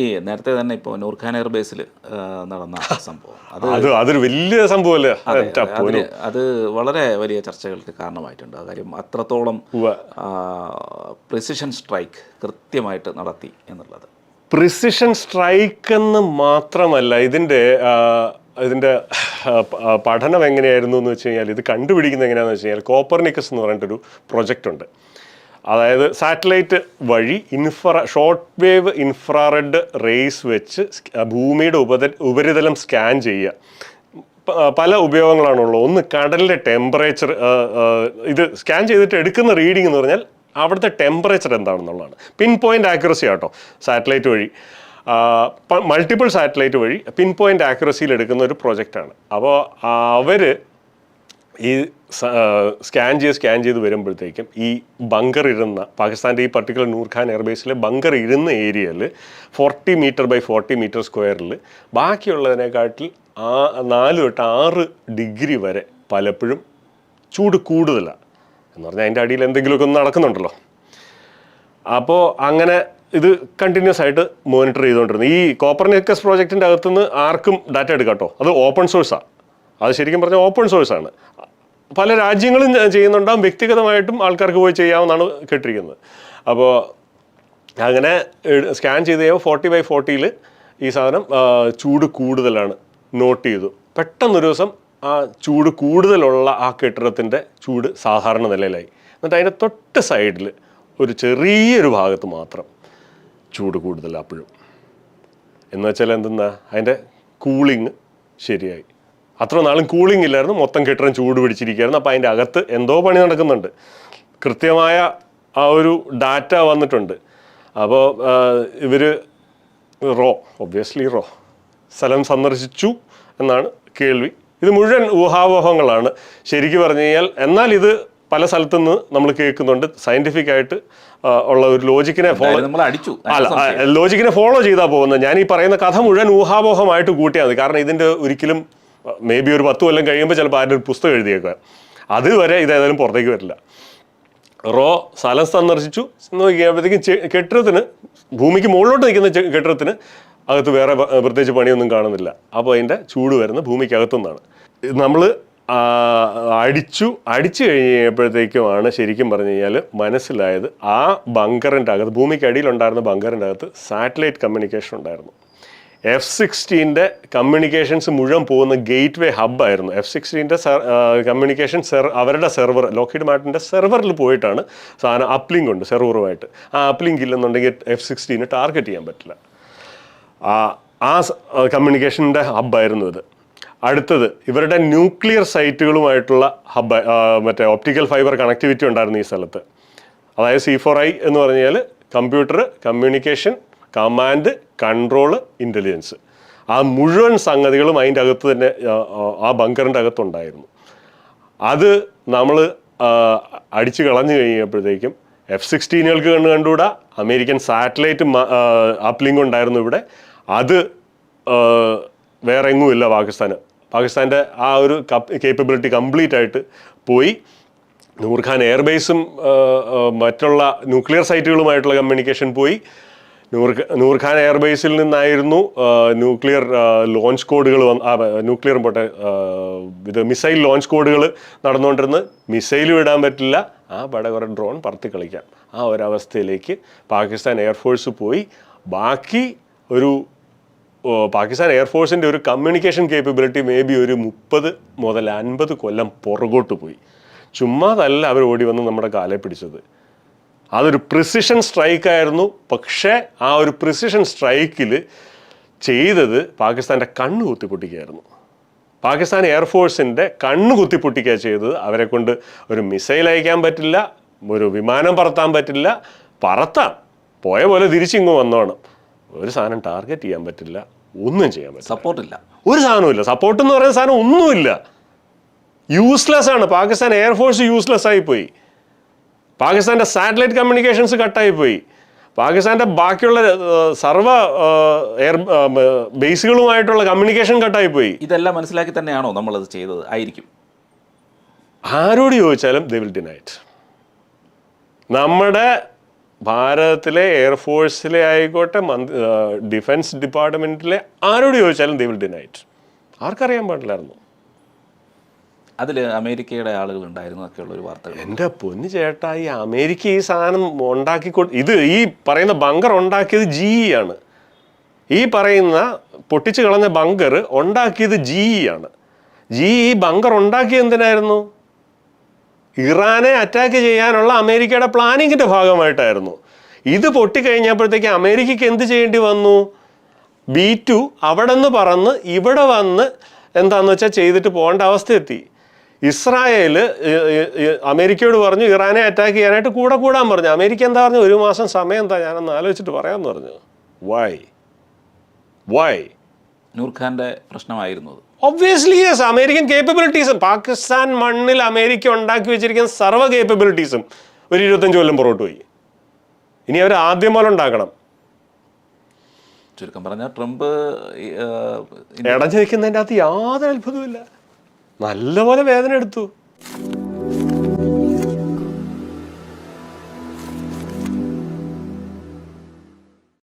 ഈ നേരത്തെ തന്നെ ഇപ്പോൾ നൂർഖാൻ എയർ ബേസിൽ നടന്ന സംഭവം. അത് അത് അതൊരു വലിയ സംഭവമല്ലേ അതെ, വളരെ വലിയ ചർച്ചകൾക്ക് കാരണമായിട്ടുണ്ട്. ആ കാര്യം അത്രത്തോളം. പ്രിസിഷൻ സ്ട്രൈക്ക് കൃത്യമായിട്ട് നടത്തി എന്നുള്ളത്. പ്രിസിഷൻ സ്ട്രൈക്ക് എന്ന് മാത്രമല്ല ഇതിന്റെ ഇതിന്റെ ഇതിന്റെ പഠനം എങ്ങനെയായിരുന്നു എന്ന് വെച്ച് കഴിഞ്ഞാൽ ഇത് കണ്ടുപിടിക്കുന്നത് എങ്ങനെയാണെന്ന് വെച്ച് കഴിഞ്ഞാൽ കോപ്പർനിക്കസ് എന്ന് പറഞ്ഞിട്ടൊരു പ്രൊജക്റ്റ് ഉണ്ട്. അതായത് സാറ്റലൈറ്റ് വഴി infra short wave infrared rays വെച്ച് ഭൂമിയുടെ ഉപത ഉപരിതലം സ്കാൻ ചെയ്യുക. പല ഉപയോഗങ്ങളാണുള്ളത്. ഒന്ന് കടലിന്റെ ടെമ്പറേച്ചർ ഇത് സ്കാൻ ചെയ്തിട്ട് എടുക്കുന്ന റീഡിംഗ് എന്ന് പറഞ്ഞാൽ അവിടുത്തെ temperature എന്താണെന്നുള്ളതാണ്. Pin point accuracy auto satellite വഴി. മൾട്ടിപ്പിൾ സാറ്റലൈറ്റ് വഴി പിൻ പോയിന്റ് ആക്യുറസിയിൽ എടുക്കുന്ന ഒരു പ്രൊജക്റ്റാണ് അപ്പോൾ അവർ ഈ സ്കാൻ ചെയ്ത് സ്കാൻ ചെയ്ത് വരുമ്പോഴത്തേക്കും ഈ ബങ്കർ ഇരുന്ന പാകിസ്ഥാന്റെ ഈ പർട്ടിക്കുലർ നൂർഖാൻ എയർബേസിലെ ബങ്കർ ഇരുന്ന ഏരിയയിൽ forty metre by forty metre സ്ക്വയറിൽ ബാക്കിയുള്ളതിനെക്കാട്ടിൽ ആ നാല് തൊട്ട് ആറ് ഡിഗ്രി വരെ പലപ്പോഴും ചൂട് കൂടുതലാണ് എന്ന് പറഞ്ഞാൽ അതിന്റെ അടിയിൽ എന്തെങ്കിലുമൊക്കെ ഒന്ന് നടക്കുന്നുണ്ടല്ലോ. അപ്പോൾ അങ്ങനെ ഇത് കണ്ടിന്യൂസ് ആയിട്ട് മോണിറ്റർ ചെയ്തുകൊണ്ടിരുന്നു. ഈ കോപ്പർനിക്കസ് പ്രോജക്റ്റിന്റെ അകത്തുനിന്ന് ആർക്കും ഡാറ്റ എടുക്കാം കേട്ടോ അത് ഓപ്പൺ സോഴ്സാണ് അത് ശരിക്കും പറഞ്ഞാൽ ഓപ്പൺ സോഴ്സ് ആണ്. പല രാജ്യങ്ങളും ചെയ്യുന്നുണ്ടാവും. വ്യക്തിഗതമായിട്ടും ആൾക്കാർക്ക് പോയി ചെയ്യാമെന്നാണ് കേട്ടിരിക്കുന്നത്. അപ്പോൾ അങ്ങനെ സ്കാൻ ചെയ്ത് കഴിയുമ്പോൾ ഫോർട്ടി ബൈ ഫോർട്ടിയിൽ ഈ സാധനം ചൂട് കൂടുതലാണ് നോട്ട് ചെയ്തു. പെട്ടെന്നൊരു ദിവസം ആ ചൂട് കൂടുതലുള്ള ആ കെട്ടിടത്തിന്റെ ചൂട് സാധാരണ നിലയിലായി. എന്നിട്ട് അതിന്റെ തൊട്ട് സൈഡിൽ ഒരു ചെറിയൊരു ഭാഗത്ത് മാത്രം ചൂട് കൂടുതൽ അപ്പോഴും. എന്ന് വെച്ചാൽ എന്തെന്നാ? അതിന്റെ കൂളിങ് ശരിയായി. അത്ര നാളും കൂളിംഗ് ഇല്ലായിരുന്നു. മൊത്തം കെട്ടിടം ചൂട് പിടിച്ചിരിക്കുകയായിരുന്നു. അപ്പോൾ അതിന്റെ അകത്ത് എന്തോ പണി നടക്കുന്നുണ്ട്. കൃത്യമായ ആ ഒരു ഡാറ്റ വന്നിട്ടുണ്ട്. അപ്പോൾ ഇവർ റോ ഒബ്വിയസ്ലി റോ സ്ഥലം സന്ദർശിച്ചു എന്നാണ് കേൾവി. ഇത് മുഴുവൻ ഊഹാവോഹങ്ങളാണ് ശരിക്കും പറഞ്ഞു കഴിഞ്ഞാൽ എന്നാൽ ഇത് പല സ്ഥലത്തു നിന്ന് നമ്മൾ കേൾക്കുന്നുണ്ട്. സയന്റിഫിക് ആയിട്ട് ഉള്ള ഒരു ലോജിക്കിനെ ഫോളോ നമ്മൾ അടിച്ചു. അല്ല ലോജിക്കിനെ ഫോളോ ചെയ്താൽ പോകുന്നത്. ഞാൻ ഈ പറയുന്ന കഥ മുഴുവൻ ഊഹാപോഹമായിട്ട് കൂട്ടിയാൽ മതി. കാരണം ഇതിന്റെ ഒരിക്കലും മേ ബി ഒരു പത്ത് കൊല്ലം കഴിയുമ്പോൾ ചിലപ്പോൾ ആരുടെ ഒരു പുസ്തകം എഴുതിയേക്കുക അതുവരെ ഇതേതായാലും പുറത്തേക്ക് വരില്ല. റോ സ്ഥലം സന്ദർശിച്ചു. നോക്കിയപ്പോഴത്തേക്കും ചെ- കെട്ടിടത്തിന് ഭൂമിക്ക് മുകളിലോട്ട് നിൽക്കുന്ന കെട്ടിടത്തിന് അകത്ത് വേറെ പ്രത്യേകിച്ച് പണിയൊന്നും കാണുന്നില്ല. അപ്പോൾ അതിന്റെ ചൂട് വരുന്ന ഭൂമിക്കകത്തുനിന്നാണ് നമ്മൾ അടിച്ചു അടിച്ചു കഴിഞ്ഞപ്പോഴത്തേക്കുമാണ് ശരിക്കും പറഞ്ഞു കഴിഞ്ഞാൽ മനസ്സിലായത് ആ ബങ്കറിന്റെ അകത്ത് ഭൂമിക്കടിയിലുണ്ടായിരുന്ന ബങ്കറിന്റെ അകത്ത് സാറ്റലൈറ്റ് കമ്മ്യൂണിക്കേഷൻ ഉണ്ടായിരുന്നു. എഫ് സിക്സ്റ്റീന്റെ കമ്മ്യൂണിക്കേഷൻസ് മുഴുവൻ പോകുന്ന ഗേറ്റ് വേ ഹബ്ബായിരുന്നു എഫ് സിക്സ്റ്റീന്റെ കമ്മ്യൂണിക്കേഷൻ സെർ അവരുടെ സെർവർ ലോക്കിഡ് മാർട്ടിന്റെ സെർവറിൽ പോയിട്ടാണ് സാധനം അപ്ലിങ്ക് ഉണ്ട് സെർവറുമായിട്ട് ആ അപ്ലിങ്ക് ഇല്ലെന്നുണ്ടെങ്കിൽ എഫ് സിക്സ്റ്റീന് ടാർഗറ്റ് ചെയ്യാൻ പറ്റില്ല. ആ ആ കമ്മ്യൂണിക്കേഷന്റെ ഹബ്ബായിരുന്നു ഇത്. അടുത്തത് ഇവരുടെ ന്യൂക്ലിയർ സൈറ്റുകളുമായിട്ടുള്ള ഹബ്ബ് മറ്റേ ഓപ്റ്റിക്കൽ ഫൈബർ കണക്ടിവിറ്റി ഉണ്ടായിരുന്നു ഈ സ്ഥലത്ത്. അതായത് സി ഫോർ ഐ എന്ന് പറഞ്ഞാൽ computer communication command control intelligence. ആ മുഴുവൻ സംഗതികളും അതിന്റെ അകത്ത് തന്നെ ആ, ബങ്കറിന്റെ അകത്തുണ്ടായിരുന്നു. അത് നമ്മൾ അടിച്ചു കളഞ്ഞു കഴിഞ്ഞപ്പോഴത്തേക്കും എഫ് സിക്സ്റ്റീനുകൾക്ക് കണ്ട് കണ്ടുകൂടാ? അമേരിക്കൻ സാറ്റലൈറ്റ് അപ്ലിങ്ക് ഉണ്ടായിരുന്നു ഇവിടെ. അത് വേറെ എങ്ങും ഇല്ല പാകിസ്ഥാന്. പാകിസ്ഥാന്റെ ആ ഒരു കേപ്പബിലിറ്റി കംപ്ലീറ്റ് ആയിട്ട് പോയി. നൂർഖാൻ എയർബേസും മറ്റുള്ള ന്യൂക്ലിയർ സൈറ്റുകളുമായിട്ടുള്ള കമ്മ്യൂണിക്കേഷൻ പോയി. നൂർ നൂർഖാൻ എയർബേസിൽ നിന്നായിരുന്നു ന്യൂക്ലിയർ ലോഞ്ച് കോഡുകൾ ന്യൂക്ലിയർ പോട്ടെ ഇത് മിസൈൽ ലോഞ്ച് കോഡുകൾ നടന്നുകൊണ്ടിരുന്ന് മിസൈൽ വിടാൻ പറ്റില്ല. ആ പട കുറേ ഡ്രോൺ പറത്തി കളിക്കാം. ആ ഒരവസ്ഥയിലേക്ക് പാകിസ്ഥാൻ എയർഫോഴ്സ് പോയി. ബാക്കി ഒരു പാകിസ്ഥാൻ എയർഫോഴ്സിന്റെ ഒരു കമ്മ്യൂണിക്കേഷൻ കേപ്പബിലിറ്റി മേ ബി ഒരു മുപ്പത് മുതൽ അൻപത് കൊല്ലം പുറകോട്ട് പോയി. ചുമ്മാതല്ല അവർ ഓടി വന്ന് നമ്മുടെ കാലെ പിടിച്ചത്. അതൊരു പ്രിസിഷൻ സ്ട്രൈക്കായിരുന്നു പക്ഷേ ആ ഒരു പ്രിസിഷൻ സ്ട്രൈക്കിൽ ചെയ്തത് പാകിസ്ഥാന്റെ കണ്ണ് കുത്തിപ്പൊട്ടിക്കുകയായിരുന്നു. പാകിസ്ഥാൻ എയർഫോഴ്സിന്റെ കണ്ണ് കുത്തിപ്പൊട്ടിക്കുക ചെയ്തത്. അവരെ കൊണ്ട് ഒരു മിസൈൽ അയക്കാൻ പറ്റില്ല ഒരു വിമാനം പറത്താൻ പറ്റില്ല പറത്താം. പോയ പോലെ തിരിച്ചിങ്ങ് വന്നോണം. ഒരു സാധനം ടാർഗറ്റ് ചെയ്യാൻ പറ്റില്ല ഒന്നും ചെയ്യാൻ പറ്റില്ല. സപ്പോർട്ടില്ല ഒരു സാധനവുമില്ല സപ്പോർട്ട് എന്ന് പറയുന്ന സാധനം ഒന്നുമില്ല. യൂസ്ലെസ് ആണ്. പാകിസ്ഥാൻ എയർഫോഴ്സ് യൂസ്ലെസ് ആയിപ്പോയി. പാകിസ്ഥാന്റെ സാറ്റലൈറ്റ് കമ്മ്യൂണിക്കേഷൻസ് കട്ടായി പോയി പാകിസ്ഥാന്റെ ബാക്കിയുള്ള സർവ എയർ ബേസുകളുമായിട്ടുള്ള കമ്മ്യൂണിക്കേഷൻ കട്ടായി പോയി ഇതെല്ലാം മനസ്സിലാക്കി തന്നെയാണോ നമ്മളത് ചെയ്തത്? ആയിരിക്കും. ആരോട് ചോദിച്ചാലും ദേ വിൽ ഡിനൈറ്റ് നമ്മുടെ ഭാരതത്തിലെ എയർഫോഴ്സിലെ ആയിക്കോട്ടെ ഡിഫൻസ് ഡിപ്പാർട്ട്മെന്റിലെ ആരോട് ചോദിച്ചാലും ദേ വിൽ ഡിനൈറ്റ് ആർക്കറിയാൻ പാടില്ലായിരുന്നു. അതിൽ അമേരിക്കയുടെ ആളുകൾ ഉണ്ടായിരുന്നു എന്നൊക്കെയുള്ള ഒരു വാർത്തകൾ എന്റെ പൊന്നു ചേട്ടാ ഈ അമേരിക്ക ഈ സാധനം ഉണ്ടാക്കി ഇത് ഈ പറയുന്ന ബങ്കർ ഉണ്ടാക്കിയത് ജി ആണ്. ഈ പറയുന്ന പൊട്ടിച്ചു കളഞ്ഞ ബങ്കർ ഉണ്ടാക്കിയത് ജി ആണ്. ജി ഈ ബങ്കർ ഉണ്ടാക്കിയത് എന്തിനായിരുന്നു? ഇറാനെ അറ്റാക്ക് ചെയ്യാനുള്ള അമേരിക്കയുടെ പ്ലാനിങ്ങിന്റെ ഭാഗമായിട്ടായിരുന്നു. ഇത് പൊട്ടിക്കഴിഞ്ഞപ്പോഴത്തേക്ക് അമേരിക്കയ്ക്ക് എന്ത് ചെയ്യേണ്ടി വന്നു? ബി ടു അവിടെ നിന്ന് പറന്ന് ഇവിടെ വന്ന് എന്താണെന്ന് വെച്ചാൽ ചെയ്തിട്ട് പോകേണ്ട അവസ്ഥ എത്തി ഇസ്രായേൽ അമേരിക്കയോട് പറഞ്ഞു ഇറാനെ അറ്റാക്ക് ചെയ്യാനായിട്ട് കൂടെ കൂടാൻ പറഞ്ഞു. അമേരിക്ക എന്താ പറഞ്ഞു? ഒരു മാസം സമയം എന്താ? ഞാനൊന്ന് ആലോചിച്ചിട്ട് പറയാമെന്ന് പറഞ്ഞു. വൈ വൈ നൂർഖാന്റെ പ്രശ്നമായിരുന്നു ഒബ്വിയസ്ലി യെസ് അമേരിക്കൻ കേപ്പബിലിറ്റീസും പാകിസ്ഥാൻ മണ്ണിൽ അമേരിക്ക ഉണ്ടാക്കി വെച്ചിരിക്കുന്ന സർവ കേപ്പബിലിറ്റീസും ഒരു ഇരുപത്തഞ്ച് കൊല്ലം പുറകോട്ട് പോയി. ഇനി അവർ ആദ്യം പോലെ ഉണ്ടാക്കണം. ചുരുക്കം പറഞ്ഞാൽ ട്രംപ് ഇടഞ്ഞു നിൽക്കുന്നതിന്റെ അകത്ത് യാതൊരു അത്ഭുതവുമില്ല. നല്ലപോലെ വേദന എടുത്തു.